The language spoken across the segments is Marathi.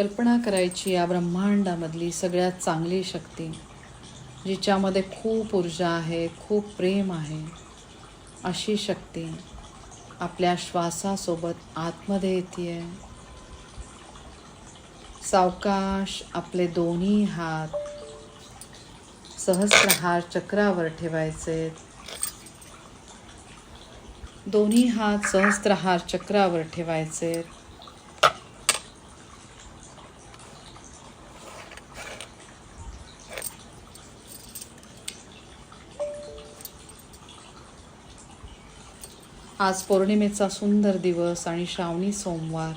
कल्पना करायची या ब्रह्मांडामधली सगळ्यात चांगली शक्ती जिच्यामध्ये खूप ऊर्जा आहे खूप प्रेम आहे अशी शक्ती आपल्या श्वासासोबत आतमध्ये येते सावकाश आपले दोन्ही हात सहस्रहार चक्रावर ठेवायचे. दोन्ही हात सहस्त्रहार चक्रावर ठेवायचे. आज पौर्णिमेचा सुंदर दिवस आणि श्रावणी सोमवार.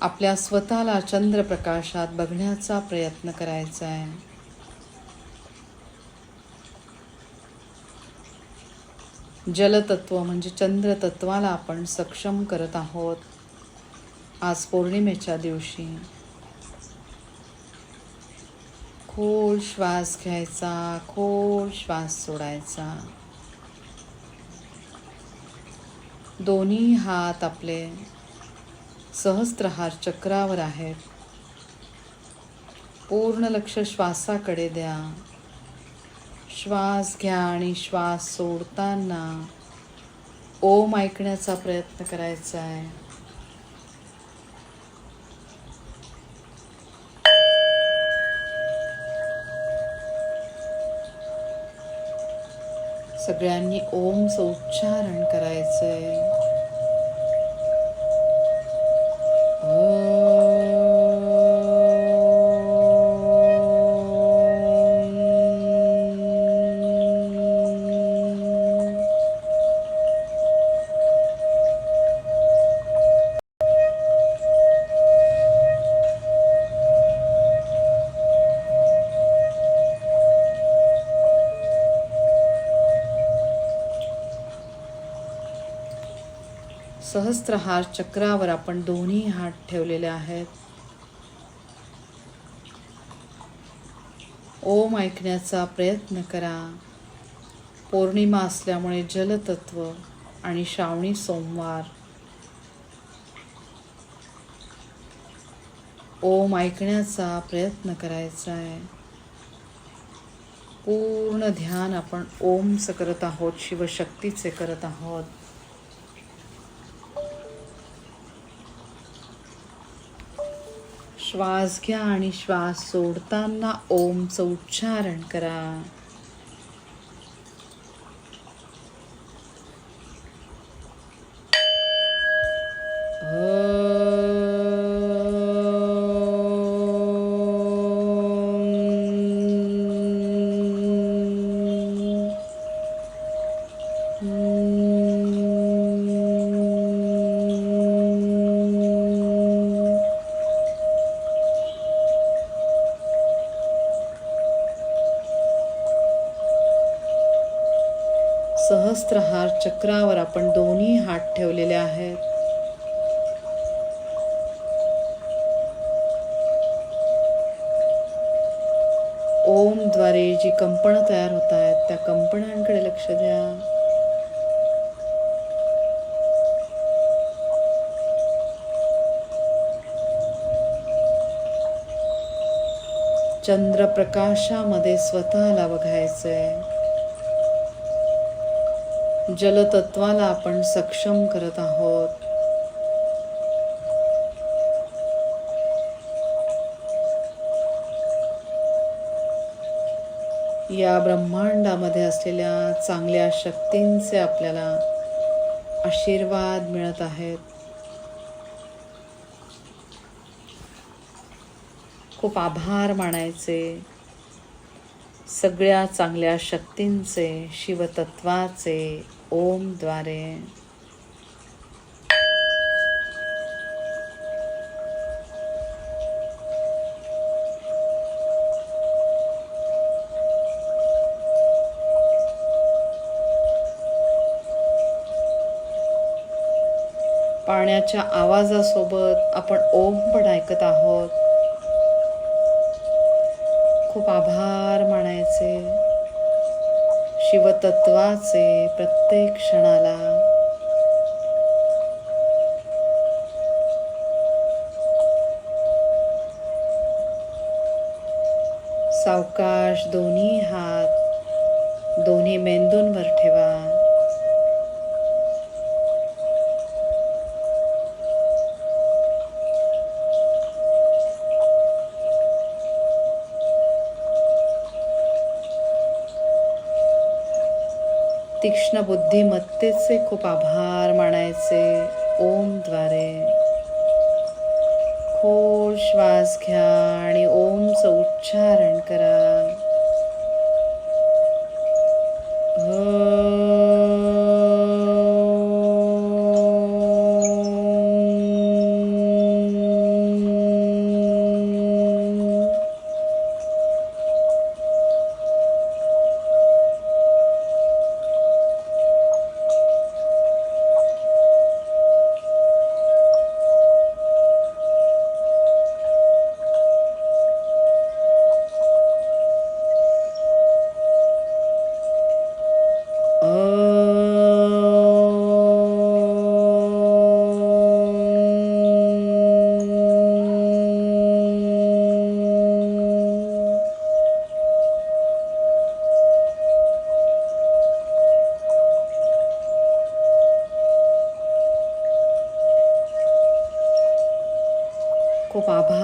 आपल्या स्वतःला चंद्रप्रकाशात बघण्याचा प्रयत्न करायचा आहे. जलतत्व म्हणजे चंद्रतत्वाला आपण सक्षम करत आहोत. आज पौर्णिमेच्या दिवशी खोल श्वास घ्यायचा खोल श्वास सोडायचा. दोन्ही हात आपले सहस्त्रहार चक्रावर आहेत. पूर्ण लक्ष श्वासाकडे द्या. श्वास घ्या आणि श्वास सोडताना ओम ऐकण्याचा प्रयत्न करायचा आहे. सगळ्यांनी ओमचं उच्चारण करायचंय ओम. सहस्त्रहार चक्रावर आपण दोन्ही हात ठेवलेले आहेत. ओम ऐकण्याचा प्रयत्न करा. पौर्णिमा असल्यामुळे जलतत्व आणि श्रावणी सोमवार. ओम ऐकण्याचा प्रयत्न करायचा आहे. पूर्ण ध्यान आपण ओमचं करत आहोत शिवशक्तीचे करत आहोत. श्वास घ्या आणि श्वास सोडताना ओमचं उच्चारण करा. चंद्रप्रकाशामध्ये स्वतःला बघायचं आहे जलतत्वाला आपण सक्षम करत आहोत. या ब्रह्मांडामध्ये असलेल्या चांगल्या शक्तींचे आपल्याला आशीर्वाद मिळत आहेत. खूप आभार मानायचे. सगळ्या चांगल्या शक्तींचे शिवतत्वाचे ओमद्वारे पाण्याच्या आवाजासोबत आपण ओम पण ऐकत आहोत. खूप आभार मानायचे. शिवतत्वाचे प्रत्येक क्षणाला. सावकाश दोन्ही हात दोन्ही मेंदूंवर ठेवा. तीक्ष्ण बुद्धिमत्तेचे खूप आभार मानायचे. ओमद्वारे खोल श्वास घ्या आणि ओमचं उच्चारण करा.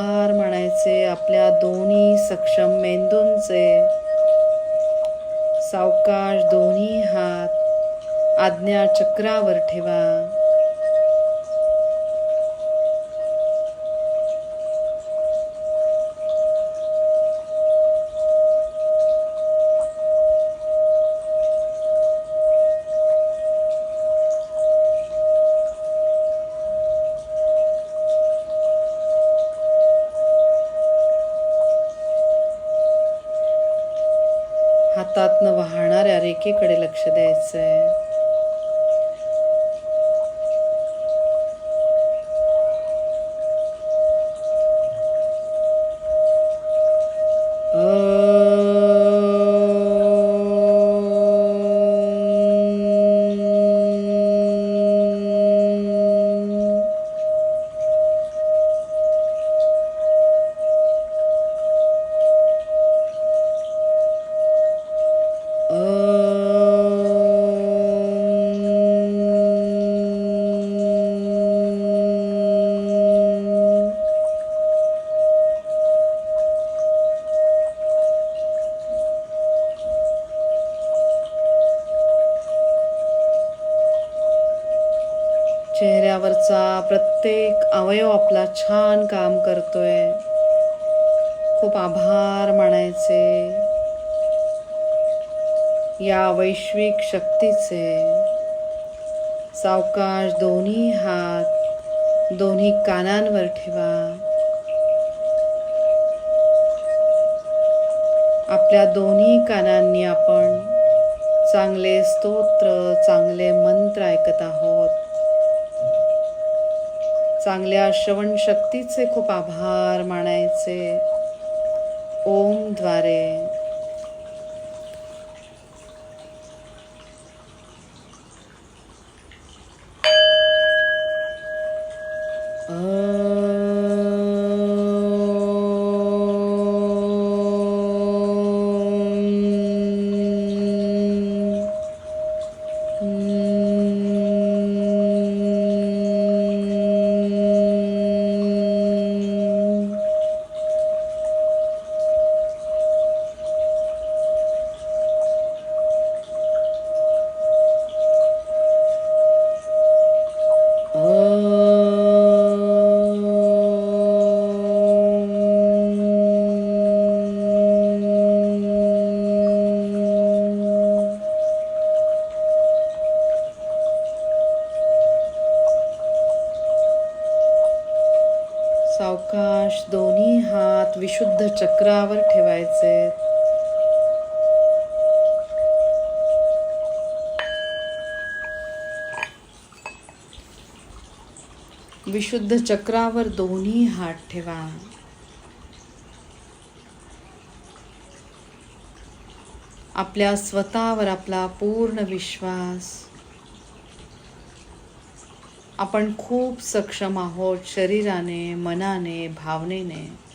आभार म्हणायचे आपल्या दोन्ही सक्षम मेंदूंचे. सावकाश दोन्ही हात आज्ञा चक्रावर ठेवा. dessa प्रत्येक अवयव आपला छान काम करतोय. खूप आभार मानायचे. या वैश्विक शक्तीचे. सावकाश दोन्ही हात दोन्ही कानांवर ठेवा. आपल्या दोन्ही कानांनी आपण चांगले स्तोत्र चांगले मंत्र चांगल्या श्रवण शक्तीचे खूप आभार मानायचे. ओमद्वारे विशुद्ध चक्रावर ठेवायचे. विशुद्ध चक्रावर दोन्ही हात ठेवा. आपल्या स्वतःवर आपला पूर्ण विश्वास. आपण खूप सक्षम आहोत शरीराने मनाने भावनेने.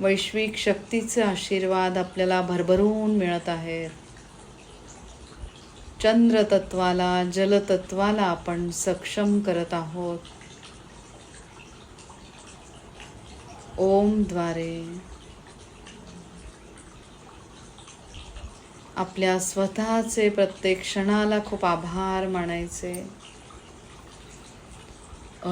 वैश्विक शक्तीचे आशीर्वाद आपल्याला भरभरून मिळत आहेत. चंद्रतत्वाला जलतत्वाला आपण सक्षम करत आहोत. ओमद्वारे आपल्या स्वतःचे प्रत्येक क्षणाला खूप आभार मानायचे. अ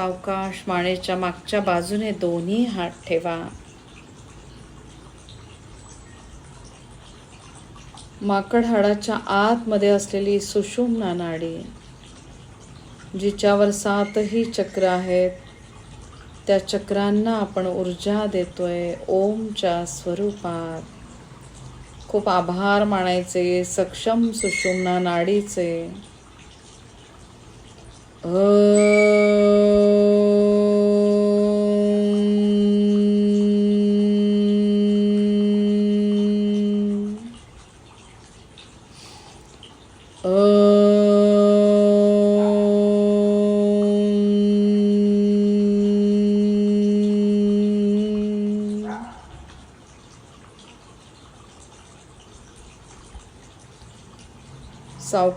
सावकाश मानेच्या मागच्या बाजूने दोन्ही हात ठेवा माकड हाडाच्या आतमध्ये असलेली सुषुम्ना नाडी जिच्यावर सातही चक्र आहेत त्या चक्रांना आपण ऊर्जा देतोय ओमच्या स्वरूपात खूप आभार मानायचे सक्षम सुषुम्ना नाडीचे अम.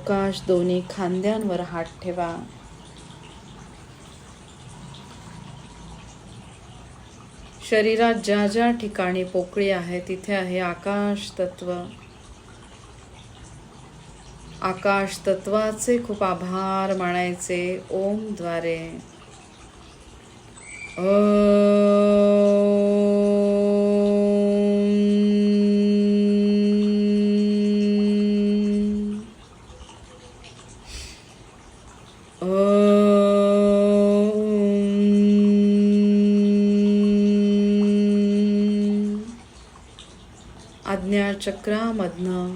अवकाश दोन्ही खांद्यांवर हात ठेवा. शरीरात ज्या ज्या ठिकाणी पोकळी आहे तिथे आहे आकाश तत्व. आकाश तत्वाचे खूप आभार मानायचे ओमद्वारे. ओ चक्रामधनं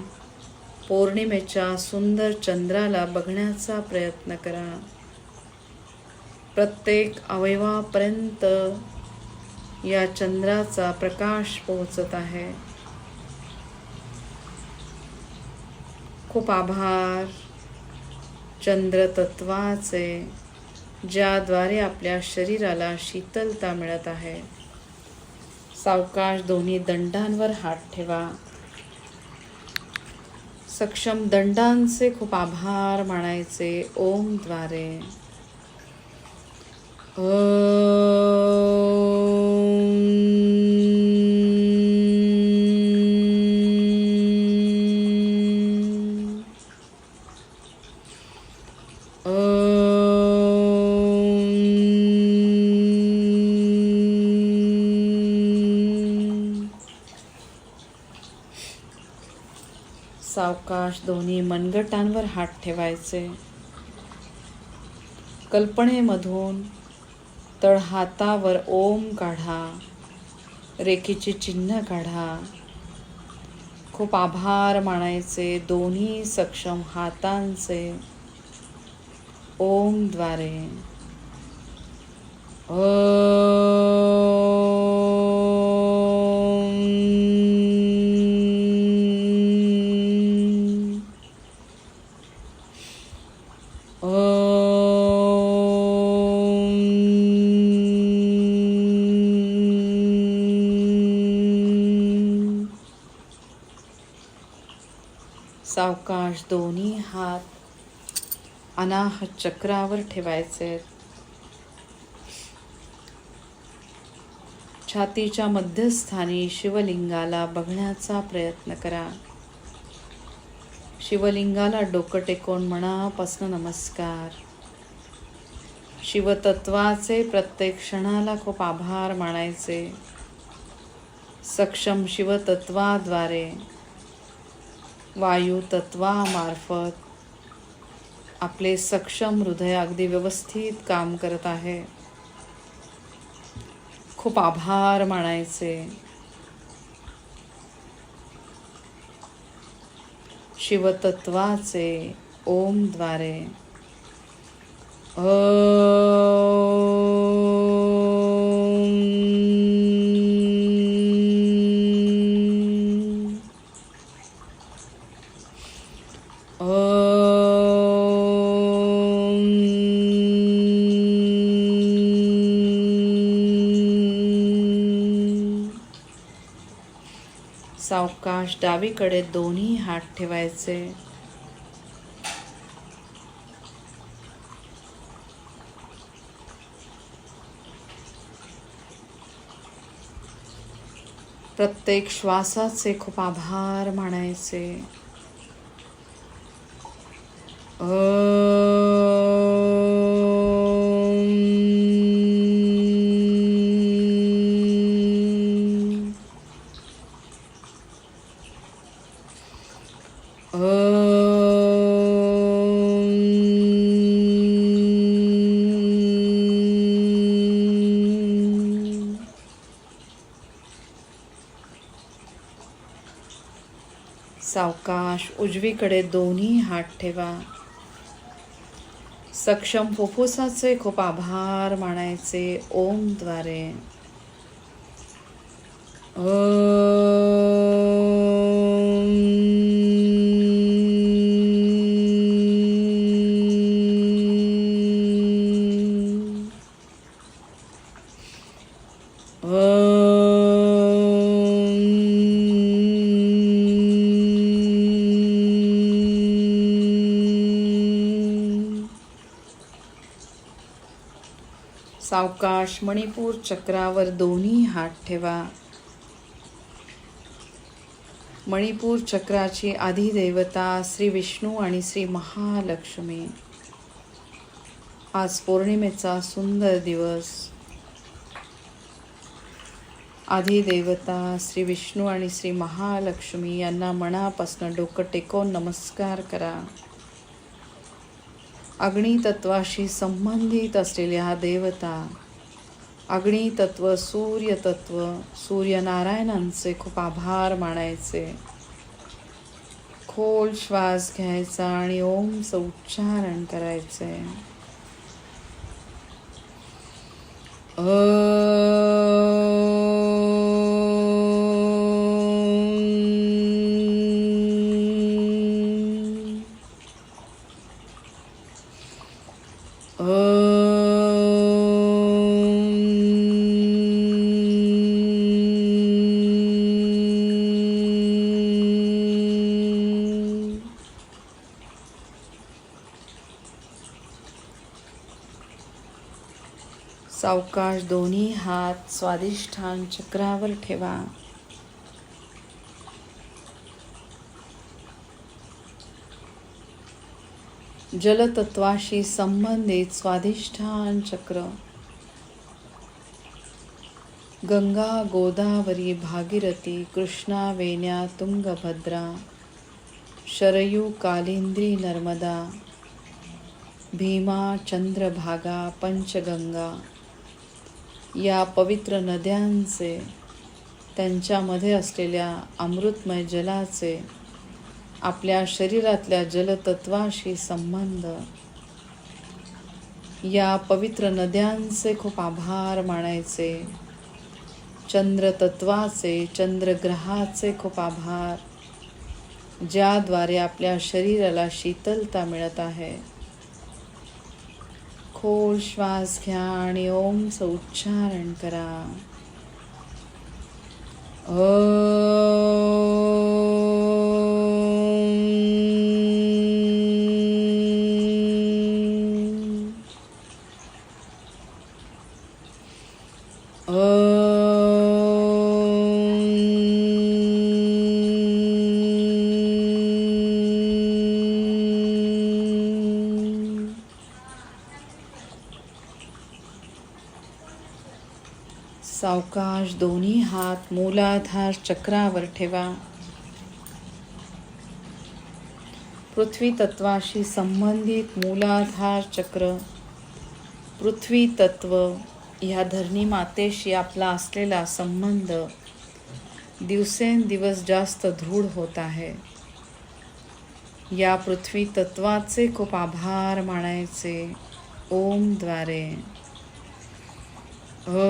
पौर्णिमेच्या सुंदर चंद्राला बघण्याचा प्रयत्न करा. प्रत्येक अवयवापर्यंत या चंद्राचा प्रकाश पोहोचत आहे. खूप आभार चंद्रतत्वाचे ज्याद्वारे आपल्या शरीराला शीतलता मिळत आहे. सावकाश दोन्ही दंडांवर हात ठेवा. सक्षम दंडांचे खूप आभार मानायचे. ओमद्वारे ओ दोन्ही हात ठेवायचे. कल्पनेमधून तळहातावर ओम काढा रेखीचे चिन्ह काढा. खूप आभार मानायचे दोन्ही सक्षम हातांचे ओमद्वारे ओ सावकाश दोन्ही हात अनाहत चक्रावर ठेवायचे. छातीच्या मध्यस्थानी शिवलिंगाला बघण्याचा प्रयत्न करा. शिवलिंगाला डोकं टेकून मनापासून नमस्कार. शिवतत्वाचे प्रत्येक क्षणाला खूप आभार मानायचे. सक्षम शिवतत्वाद्वारे वायू तत्वामार्फत आपले सक्षम हृदय अगदी व्यवस्थित काम करत आहे. खूप आभार मानायचे. शिवतत्वाचे ओमद्वारे ओ डावीकडे दोन्ही हात ठेवायचे प्रत्येक श्वासाचे खूप आभार मानायचे ओम. सावकाश उजवीकडे दोन्ही हात ठेवा. सक्षम फुफ्फुसाचे खूप आभार मानायचे. ओमद्वारे ओ सावकाश मणिपूर चक्रावर दोन्ही हात ठेवा. मणिपूर चक्राची आधिदेवता श्री विष्णू आणि श्री महालक्ष्मी. आज पौर्णिमेचा सुंदर दिवस. आधिदेवता श्री विष्णू आणि श्री महालक्ष्मी यांना मनापासून डोकं टेकवून नमस्कार करा. अग्नितत्वाशी संबंधित असलेल्या देवता. अग्नितत्व सूर्यतत्व सूर्यनारायणांचे खूप आभार मानायचे. खोल श्वास घ्यायचा आणि ओमचं उच्चारण करायचे. अ सावकाश दोन्ही हात स्वादिष्ठान चक्रावर ठेवा. जलतत्वाशी संबंधित स्वादिष्ठान चक्र. गंगा गोदावरी भागीरथी कृष्णा वेण्या तुंगभद्रा शरयू कालिंद्री नर्मदा भीमा चंद्रभागा पंचगंगा या पवित्र नद्यांचे त्यांच्यामध्ये असलेल्या अमृतमय जलाचे आपल्या शरीरातल्या जलतत्वाशी संबंध. या पवित्र नद्यांचे खूप आभार मानायचे. चंद्रतत्वाचे चंद्रग्रहाचे खूप आभार ज्याद्वारे आपल्या शरीराला शीतलता मिळत आहे. खोल श्वास घ्या आणि ओमचं उच्चारण करा ओम. सावकाश दोन्ही हात मूलाधार चक्रावर ठेवा. पृथ्वी तत्वाशी संबंधित मूलाधार चक्र पृथ्वी तत्व ह्या धरणी मातेशी आपला असलेला संबंध दिवसेंदिवस जास्त दृढ होत आहे. या पृथ्वी तत्वाचे खूप आभार मानायचे. ओमद्वारे ओम. प्रत्येक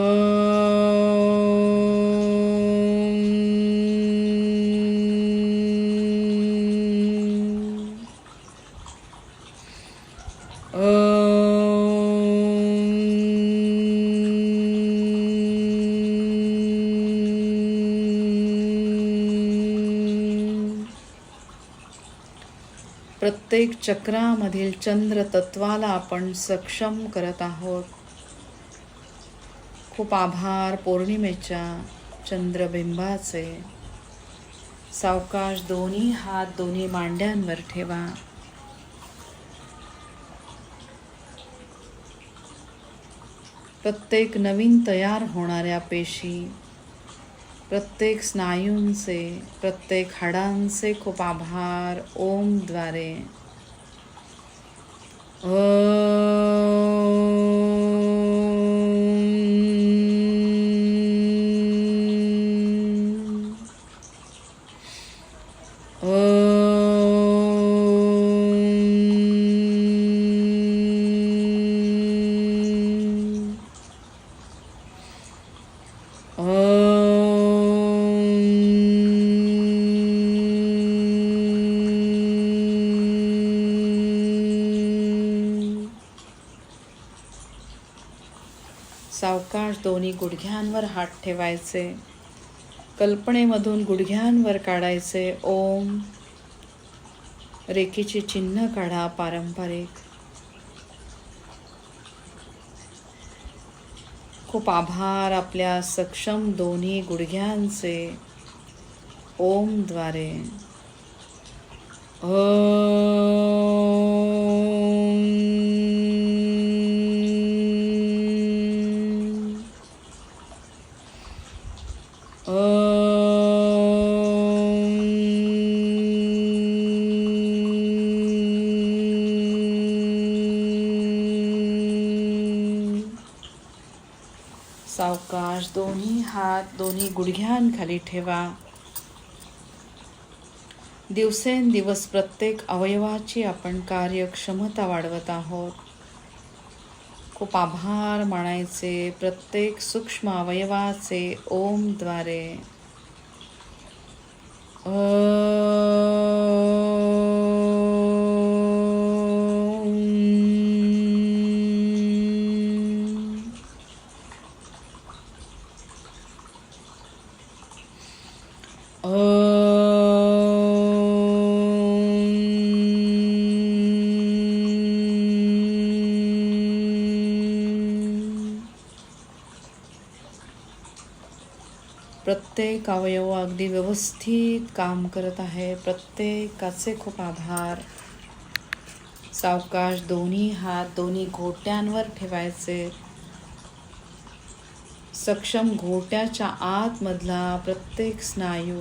चक्रामधील चंद्र तत्वाला आपण सक्षम करत आहोत. खूप आभार पौर्णिमेच्या चंद्रबिंबाचे. सावकाश दोन्ही हात दोन्ही मांड्यांवर ठेवा. प्रत्येक नवीन तयार होणाऱ्या पेशी प्रत्येक स्नायूंचे प्रत्येक हाडांचे खूप आभार ओमद्वारे. ओ सावकाश दोन्ही गुडघ्यांवर हात ठेवायचे. कल्पनेमधून गुडघ्यांवर काढायचे. ओम. रेखेचे चिन्ह काढा पारंपरिक. खूप आभार आपल्या सक्षम दोन्ही गुडघ्यांचे. ओमद्वारे. ओ सावकाश दोन्ही हात दोन्ही गुडघ्यांखाली ठेवा दिवसेंदिवस प्रत्येक अवयवाची आपण कार्यक्षमता वाढवत आहोत खूप आभार मानायचे प्रत्येक सूक्ष्म अवयवाचे ओमद्वारे ओम. प्रत्येक अवयव अगदी व्यवस्थित काम करत आहे. प्रत्येकाचे खूप आभार. सावकाश दोन्ही हात दोन्ही घोट्यांवर ठेवायचे. सक्षम घोट्याच्या आतमधला प्रत्येक स्नायू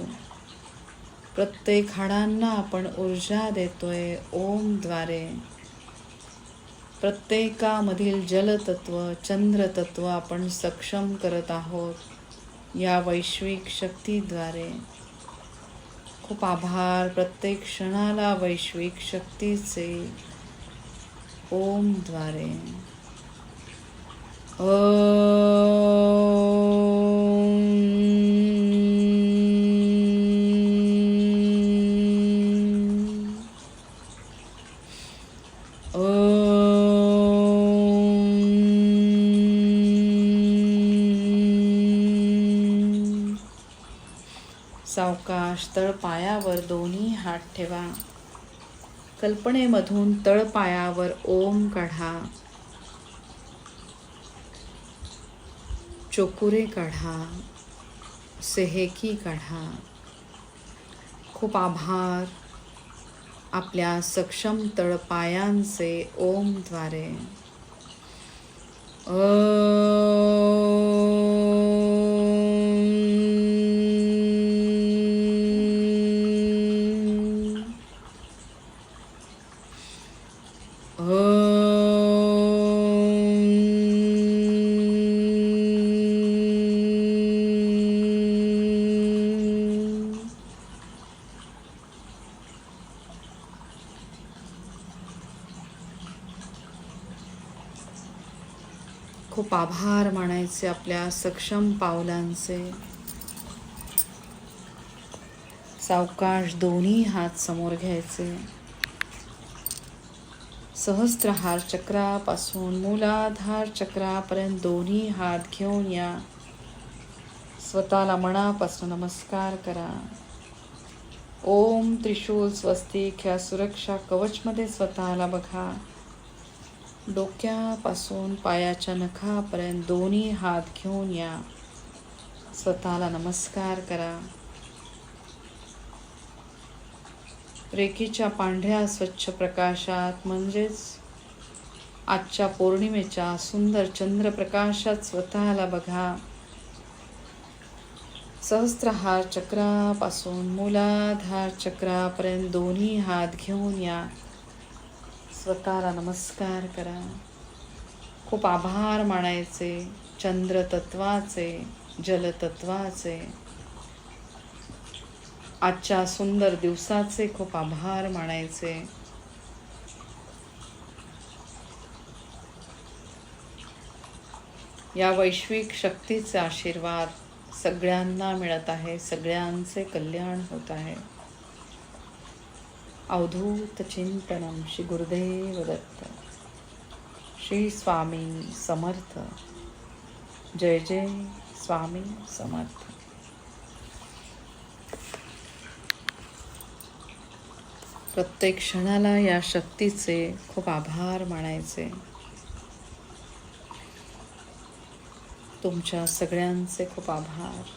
प्रत्येक हाडांना आपण ऊर्जा देतोय ओमद्वारे प्रत्येकामधील जलतत्व चंद्रतत्व आपण सक्षम करत आहोत. या वैश्विक शक्तीद्वारे. खूप आभार. प्रत्येक क्षणाला वैश्विक शक्तीचे ओमद्वारे ओ तळपायावर दोन्ही हात ठेवा. कल्पनेमधून तळपायावर ओम काढा. चोकुरे काढा. सेहेकी काढा. खूप आभार आपल्या सक्षम तळपायांचे ओमद्वारे. ओ आभार मानायचे आपल्या सक्षम पावलांचे. सावकाश दोन्ही हात समोर घ्यायचे. सहस्त्रहार चक्रापासून मूलाधार चक्रापर्यंत दोन्ही हात घेऊन या. स्वतःला मनापासून नमस्कार करा. ओम त्रिशूल स्वस्तिक ह्या सुरक्षा कवचमध्ये स्वतःला बघा. डोक्यापासून पायाच्या नखापर्यंत दोन्ही हात घेऊन या. स्वतःला नमस्कार करा. रेखीच्या पांढऱ्या स्वच्छ प्रकाशात म्हणजेच आजच्या पौर्णिमेच्या सुंदर चंद्रप्रकाशात स्वतःला बघा. सहस्त्रहार चक्रापासून मूलाधार चक्रापर्यंत दोन्ही हात घेऊन या. स्वतःला नमस्कार करा. खूप आभार मानायचे चंद्र तत्वाचे जलतत्वाचे. आजच्या सुंदर दिवसाचे खूप आभार मानायचे. या वैश्विक शक्तीचे आशीर्वाद सगळ्यांना मिळत आहे सगळ्यांचे कल्याण होत आहे. अवधूत चिंतनम श्री गुरुदेव दत्त श्री स्वामी समर्थ। जय जय स्वामी समर्थ। प्रत्येक क्षणाला या शक्तीचे खूप आभार मानायचे. तुमच्या सगळ्यांचे खूप आभार.